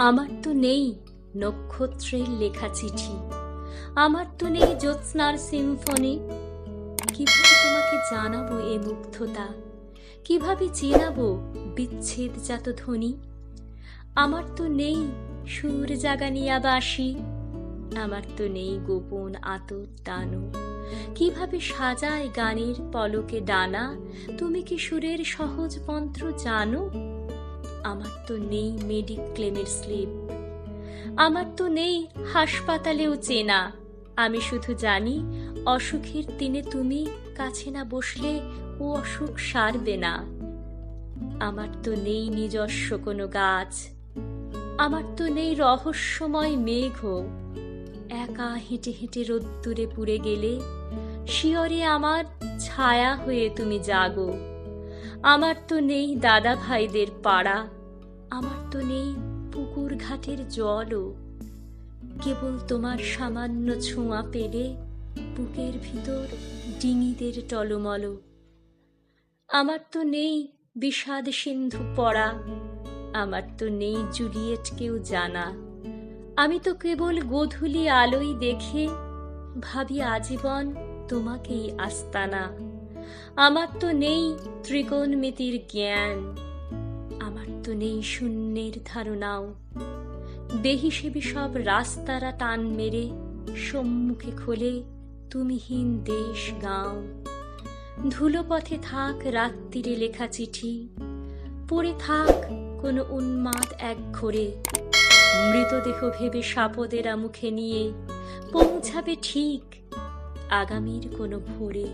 আমার তো নেই নক্ষত্রের লেখা চিঠি। আমার তো নেই জ্যোৎস্নার সিম্ফনি। কীভাবে তোমাকে জানাব এ মুগ্ধতা? কীভাবে চেনাবো বিচ্ছেদজাত ধ্বনি? আমার তো নেই সুর জাগানিয়া বাসি আমার তো নেই গোপন আতর দানো কীভাবে সাজায় গানের পলকে ডানা? তুমি কি সুরের সহজ মন্ত্র জানো? আমার তো নেই মেডিক্লেমের স্লিপ। আমার তো নেই হাসপাতালেও চেনা। আমি শুধু জানি, অসুখের দিনে তুমি কাছে না বসলে ও অসুখ সারবে না। আমার তো নেই নিজস্ব কোনো গাছ। আমার তো নেই রহস্যময় মেঘ। একা হেঁটে হেঁটে রোদ্দুরে পুড়ে গেলে শিয়রে আমার ছায়া হয়ে তুমি জাগো। আমার তো নেই দাদা ভাইদের পাড়া, আমার তো নেই পুকুর ঘাটের জলও। কেবল তোমার সামান্য ছোঁয়া পেলে বুকের ভিতর ডিঙিদের টলমল। আমার তো নেই বিষাদ সিন্ধু পড়া, আমার তো নেই জুলিয়েটকেও জানা। আমি তো কেবল গোধূলি আলোই দেখে ভাবি আজীবন তোমাকেই আস্তানা। আমার তো নেই ত্রিকোণমিতির জ্ঞান, আমার তো নেই শূন্যের ধারণাও। বেহিসেবি সব রাস্তারা টান মেরে, সম্মুখে খোলে তুমিহীন দেশ গাঁও। ধুলো পথে থাক রাত্রিরে লেখা চিঠি, পড়ে থাক কোনো উন্মাদ এক ঘোরে। মৃতদেহ ভেবে সাপদেরা মুখে নিয়ে, পৌঁছাবে ঠিক আগামীর কোনো ভোরে।